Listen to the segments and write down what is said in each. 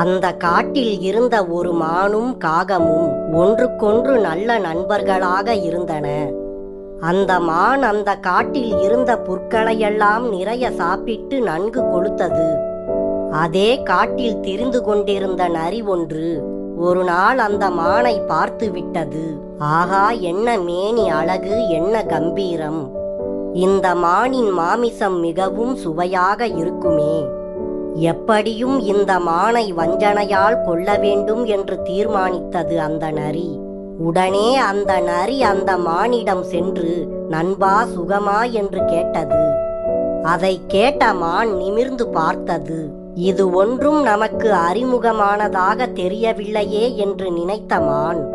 அந்த காட்டில் இருந்த ஒரு மானும் காகமும் ஒன்றுக்கொன்று நல்ல நண்பர்களாக இருந்தன. அந்த மான் அந்த காட்டில் இருந்த புற்களையெல்லாம் நிறைய சாப்பிட்டு நன்கு கொளுத்தது. அதே காட்டில் திரிந்து கொண்டிருந்த நரி ஒன்று ஒரு நாள் அந்த மானை பார்த்து விட்டது. ஆகா என்ன மேனி அழகு என்ன கம்பீரம். இந்த மானின் மாமிசம் மிகவும் சுவையாக இருக்குமே. எப்படியும் இந்த மானை வஞ்சனையால் கொல்ல வேண்டும் என்று தீர்மானித்தது அந்த நரி. உடனே அந்த நரி அந்த மானிடம் சென்று நண்பா சுகமா? என்று கேட்டது. அதை கேட்ட மான் நிமிர்ந்து பார்த்தது. இது ஒன்றும் நமக்கு அறிமுகமானதாக தெரியவில்லையே என்று நினைத்த மான்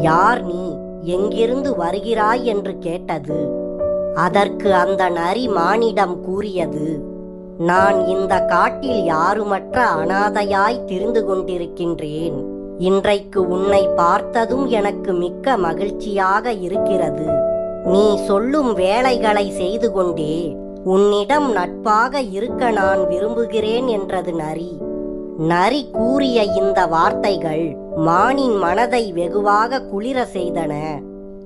யார் நீ? எங்கிருந்து வருகிறாய்? என்று கேட்டது. அதற்கு அந்த நரி மானிடம் கூறியது நான் இந்த காட்டில் யாருமற்ற அனாதையாய் திரிந்து கொண்டிருக்கின்றேன். இன்றைக்கு உன்னை பார்த்ததும் எனக்கு மிக்க மகிழ்ச்சியாக இருக்கிறது. நீ சொல்லும் வேலைகளை செய்து கொண்டே உன்னிடம் நட்பாக இருக்க நான் விரும்புகிறேன் என்றது நரி. நரி கூறிய இந்த வார்த்தைகள் மானின் மனதை வெகுவாக குளிர செய்தன.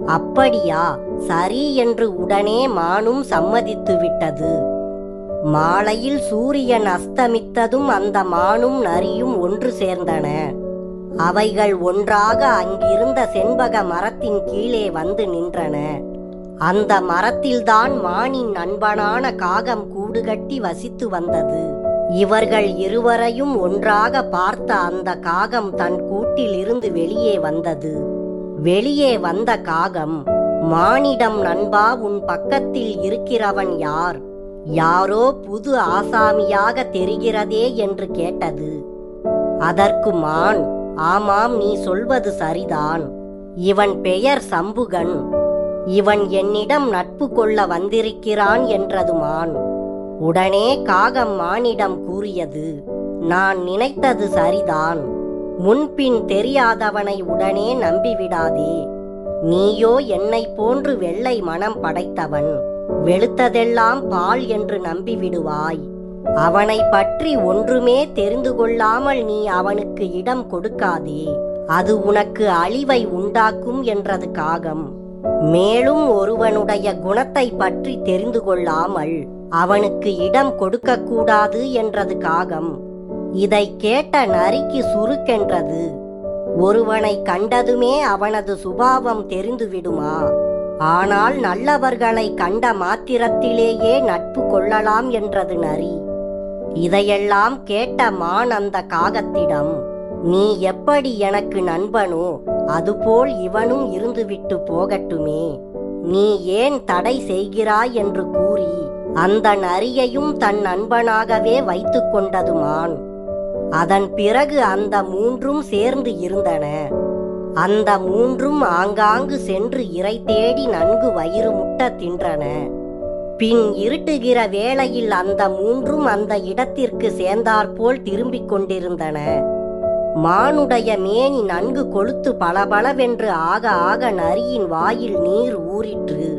அப்படியா சரி என்று உடனே மானும் சம்மதித்து விட்டது மாலையில் சூரியன் அஸ்தமித்ததும் அந்த மானும் நரியும் ஒன்று சேர்ந்தன. அவைகள் ஒன்றாக அங்கிருந்த செண்பக மரத்தின் கீழே வந்து நின்றன. அந்த மரத்தில்தான் மானின் நண்பனான காகம் கூடு கட்டி வசித்து வந்தது. இவர்கள் இருவரையும் ஒன்றாக பார்த்த அந்த காகம் தன் கூட்டில் இருந்து வெளியே வந்தது. வெளியே வந்த காகம் மானிடம் நண்பா உன் பக்கத்தில் இருக்கிறவன் யார்? யாரோ புது ஆசாமியாக தெரிகிறதே என்று கேட்டது. அதற்கு மான் ஆமாம் நீ சொல்வது சரிதான். இவன் பெயர் சம்புகன். இவன் என்னிடம் நட்பு கொள்ள வந்திருக்கிறான் என்றது மான். உடனே காகம் மானிடம் கூறியது நான் நினைத்தது சரிதான். முன்பின் தெரியாதவனை உடனே நம்பிவிடாதே. நீயோ என்னை போன்று வெள்ளை மனம் படைத்தவன். வெளுத்ததெல்லாம் பால் என்று நம்பிவிடுவாய். அவனை பற்றி ஒன்றுமே தெரிந்து கொள்ளாமல் நீ அவனுக்கு இடம் கொடுக்காதே. அது உனக்கு அழிவை உண்டாக்கும் என்றது காகம். மேலும் ஒருவனுடைய குணத்தை பற்றி தெரிந்து கொள்ளாமல் அவனுக்கு இடம் கொடுக்கக்கூடாது என்றது காகம். இதை கேட்ட நரிக்கு சுருக்கென்றது ஒருவனை கண்டதுமே அவனது சுபாவம் தெரிந்து விடுமா ஆனால் நல்லவர்களை கண்ட மாத்திரத்திலேயே நட்பு கொள்ளலாம் என்றது நரி. இதையெல்லாம் கேட்ட மான் அந்த காகத்திடம் நீ எப்படி எனக்கு நண்பனோ அதுபோல் இவனும் இருந்துவிட்டு போகட்டுமே. நீ ஏன் தடை செய்கிறாய்? என்று கூறி அந்த நரியையும் தன் நண்பனாகவே வைத்து கொண்டது மான் அதன் பிறகு அந்த மூன்றும் சேர்ந்து இருந்தன. அந்த மூன்றும் ஆங்காங்கு சென்று இறை தேடி நன்கு வயிறு முட்ட தின்றன. பின் இருட்டுகிற வேளையில் அந்த மூன்றும் அந்த இடத்திற்கு சேர்ந்தாற்போல் திரும்பிக் கொண்டிருந்தன. மானுடைய மேனி நன்கு கொளுத்து பளபளவென்று ஆக ஆக நரியின் வாயில் நீர் ஊறிற்று.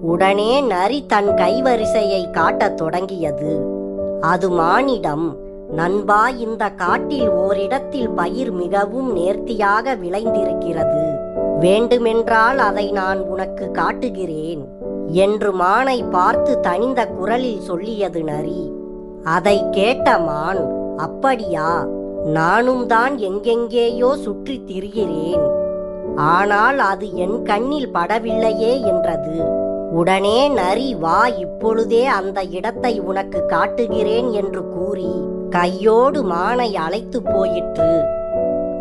உடனே நரி தன் கைவரிசையை காட்டத் தொடங்கியது. அது மானிடம் நண்பா இந்த காட்டில் ஓரிடத்தில் பயிர் மிகவும் நேர்த்தியாக விளைந்திருக்கிறது. வேண்டுமென்றால் அதை நான் உனக்கு காட்டுகிறேன் என்று மானை பார்த்து தனிந்த குரலில் சொல்லியது நரி. அதை கேட்ட மான் அப்படியா நானும் தான் எங்கெங்கேயோ சுற்றி திரிகிறேன். ஆனால் அது என் கண்ணில் படவில்லையே என்றது. உடனே நரி வா இப்பொழுதே அந்த இடத்தை உனக்கு காட்டுகிறேன் என்று கூறி கையோடு மானை அழைத்து போயிற்று.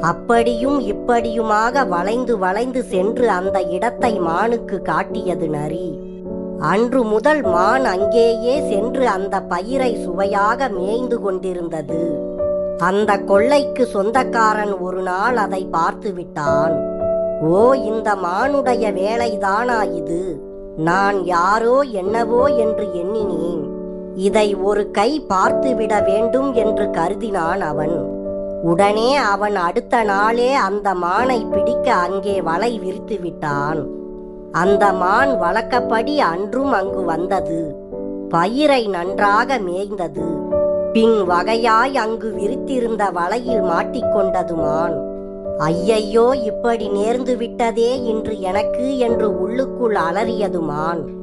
அப்படியும் இப்படியுமாக வளைந்து வளைந்து சென்று அந்த இடத்தை மானுக்கு காட்டியது நரி. அன்று முதல் மான் அங்கேயே சென்று அந்த பயிரை சுவையாக மேய்ந்து கொண்டிருந்தது. அந்த கொள்ளைக்கு சொந்தக்காரன் ஒரு நாள் அதை பார்த்து விட்டான். ஓ இந்த மானுடைய வேலைதானா இது? நான் யாரோ என்னவோ என்று எண்ணினேன். இதை ஒரு கை பார்த்துவிட வேண்டும் என்று கருதினான் அவன். உடனே அவன் அடுத்த நாளே அந்த மானை பிடிக்க அங்கே வலை விரித்து விட்டான். அந்த மான் வழக்கப்படி அன்றும் அங்கு வந்தது. பயிரை நன்றாக மேய்ந்தது. பின் வகையாய் அங்கு விரித்திருந்த வலையில் மாட்டிக்கொண்டது மான். ஐயையோ இப்படி நேர்ந்து விட்டதே இன்று எனக்கு என்று உள்ளுக்குள் அலறியது மான்.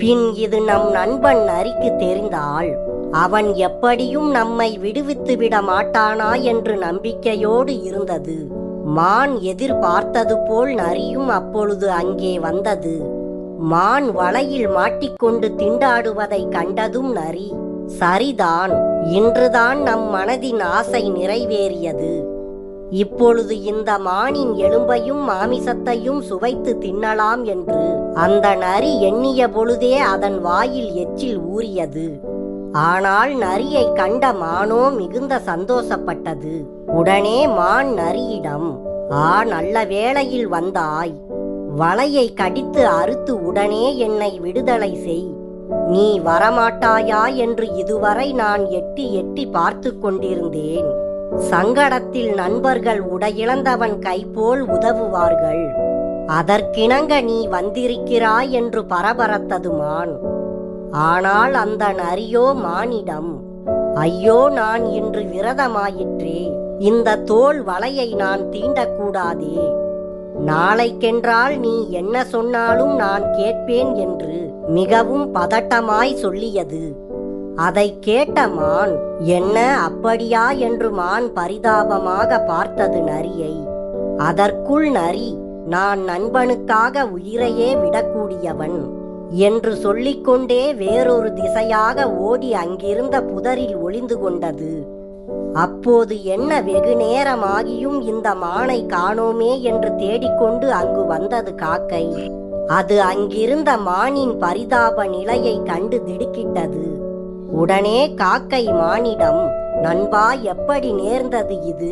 பின் இது நம் நண்பன் நரிக்கு தெரிந்தால் அவன் எப்படியும் நம்மை விடுவித்து விட மாட்டானா என்று நம்பிக்கையோடு இருந்தது. மான் எதிர்பார்த்தது போல் நரியும் அப்பொழுது அங்கே வந்தது. மான் வலையில் மாட்டிக்கொண்டு திண்டாடுவதை கண்டதும் நரி சரிதான் இன்றுதான் நம் மனதின் ஆசை நிறைவேறியது. இப்பொழுது இந்த மானின் எலும்பையும் மாமிசத்தையும் சுவைத்து தின்னலாம் என்று அந்த நரி எண்ணிய பொழுதே அதன் வாயில் எச்சில் ஊறியது. ஆனால் நரியை கண்ட மானோ மிகுந்த சந்தோஷப்பட்டது. உடனே மான் நரியிடம் ஆ நல்ல வேளையில் வந்தாய். வலையை கடித்து அறுத்து உடனே என்னை விடுதலை செய். நீ வரமாட்டாயா? என்று இதுவரை நான் எட்டி எட்டி பார்த்து கொண்டிருந்தேன். சங்கடத்தில் நண்பர்கள் உடையிழந்தவன் கைபோல் உதவுவார்கள். அதற்கிணங்க நீ வந்திருக்கிறாய் என்று பரபரத்தது மான் ஆனால் அந்த நரியோ மானிடம் ஐயோ நான் இன்று விரதமாயிற்றே. இந்த தோல் வலையை நான் தீண்டக்கூடாதே. நாளைக்கென்றால் நீ என்ன சொன்னாலும் நான் கேட்பேன் என்று மிகவும் பதட்டமாய் சொல்லியது. அதை கேட்ட மான் என்ன அப்படியா? என்று மான் பரிதாபமாக பார்த்தது நரியை. அதற்குள் நரி நான் நண்பனுக்காக உயிரையே விடக்கூடியவன் என்று சொல்லிக்கொண்டே வேறொரு திசையாக ஓடி அங்கிருந்த புதரில் ஒளிந்து கொண்டது. அப்போது என்ன வெகு நேரமாகியும் இந்த மானை காணோமே என்று தேடிக்கொண்டு அங்கு வந்தது காக்கை. அது அங்கிருந்த மானின் பரிதாப நிலையை கண்டு திடுக்கிட்டது. உடனே காக்கை மானிடம் நண்பா எப்படி நேர்ந்தது இது?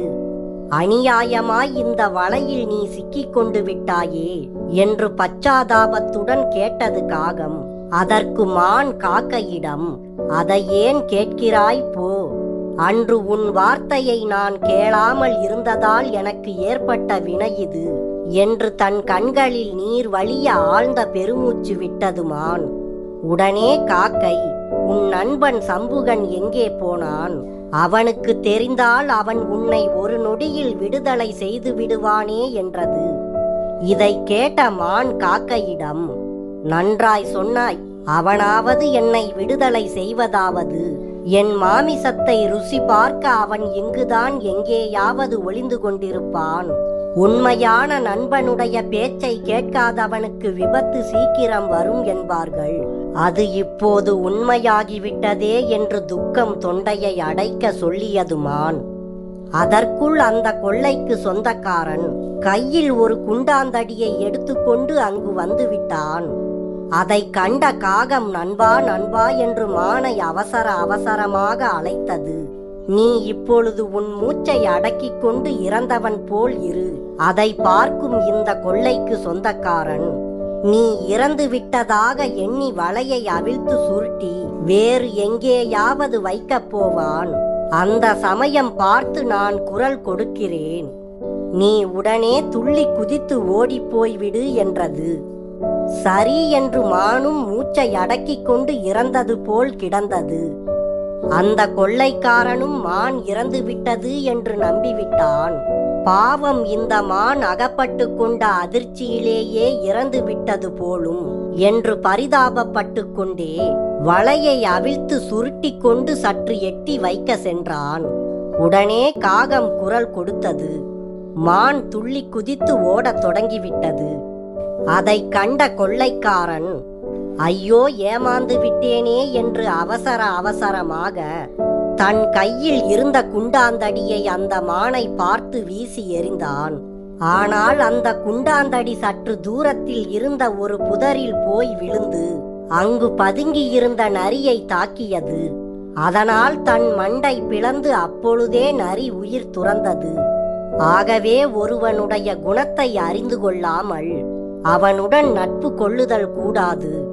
அநியாயமாய் இந்த வலையில் நீ சிக்கிக் கொண்டு விட்டாயே என்று பச்சாதாபத்துடன் கேட்டது காகம். அதற்கு மான் காக்கையிடம் அதை ஏன் கேட்கிறாய் போ? அன்று உன் வார்த்தையை நான் கேளாமல் இருந்ததால் எனக்கு ஏற்பட்ட வினை இது என்று தன் கண்களில் நீர் வழிய ஆழ்ந்த பெருமூச்சு விட்டது மான். உடனே காக்கை உன் நண்பன் சம்புகன் எங்கே போனான்? அவனுக்கு தெரிந்தால் அவன் உன்னை ஒரு நொடியில் விடுதலை செய்து விடுவானே என்றது. இதை கேட்ட மான் காக்கையிடம் நன்றாய் சொன்னாய் அவனாவது என்னை விடுதலை செய்வதாவது. என் மாமிசத்தை ருசி பார்க்க அவன் இங்குதான் எங்கேயாவது ஒளிந்து கொண்டிருப்பான். உண்மையான நண்பனுடைய பேச்சை கேட்காதவனுக்கு விபத்து சீக்கிரம் வரும் என்பார்கள். அது இப்போது உண்மையாகிவிட்டதே என்று துக்கம் தொண்டையை அடைக்க சொல்லியது மான் அதற்குள் அந்த கொள்ளைக்கு சொந்தக்காரன் கையில் ஒரு குண்டாந்தடியை எடுத்துக்கொண்டு அங்கு வந்துவிட்டான். அதை கண்ட காகம் நண்பா நண்பா என்று மானை அவசர அவசரமாக அழைத்தது. நீ இப்பொழுது உன் மூச்சை அடக்கிக் கொண்டு இறந்தவன் போல் இரு. அதை பார்க்கும் இந்த கொள்ளைக்கு சொந்தக்காரன். நீ இறந்து விட்டதாக எண்ணி வலையை அவிழ்த்து சுருட்டி வேறு எங்கேயாவது வைக்கப் போவான். அந்த சமயம் பார்த்து நான் குரல் கொடுக்கிறேன். நீ உடனே துள்ளி குதித்து ஓடிப் போய்விடு என்றது. சரி என்று மானும் மூச்சை அடக்கிக் கொண்டு இறந்தது போல் கிடந்தது. அந்த கொள்ளைக்காரனும் மான் இறந்துவிட்டது என்று நம்பிவிட்டான். பாவம் இந்த மான் அகப்பட்டு கொண்ட அதிர்ச்சியிலேயே இறந்து விட்டது போலும் என்று பரிதாபப்பட்டு கொண்டே வலையை அவிழ்த்து சுருட்டி கொண்டு சற்று எட்டி வைக்க சென்றான். உடனே காகம் குரல் கொடுத்தது. மான் துள்ளி குதித்து ஓடத் தொடங்கிவிட்டது. அதை கண்ட கொள்ளைக்காரன் ஐயோ ஏமாந்து விட்டேனே என்று அவசர அவசரமாக தன் கையில் இருந்த குண்டாந்தடியை அந்த மானை பார்த்து வீசி எறிந்தான். ஆனால் அந்த குண்டாந்தடி சற்று தூரத்தில் இருந்த ஒரு புதரில் போய் விழுந்து அங்கு பதுங்கியிருந்த நரியை தாக்கியது. அதனால் தன் மண்டை பிளந்து அப்பொழுதே நரி உயிர் துறந்தது. ஆகவே ஒருவனுடைய குணத்தை அறிந்து கொள்ளாமல் அவனுடன் நட்பு கொள்ளுதல் கூடாது.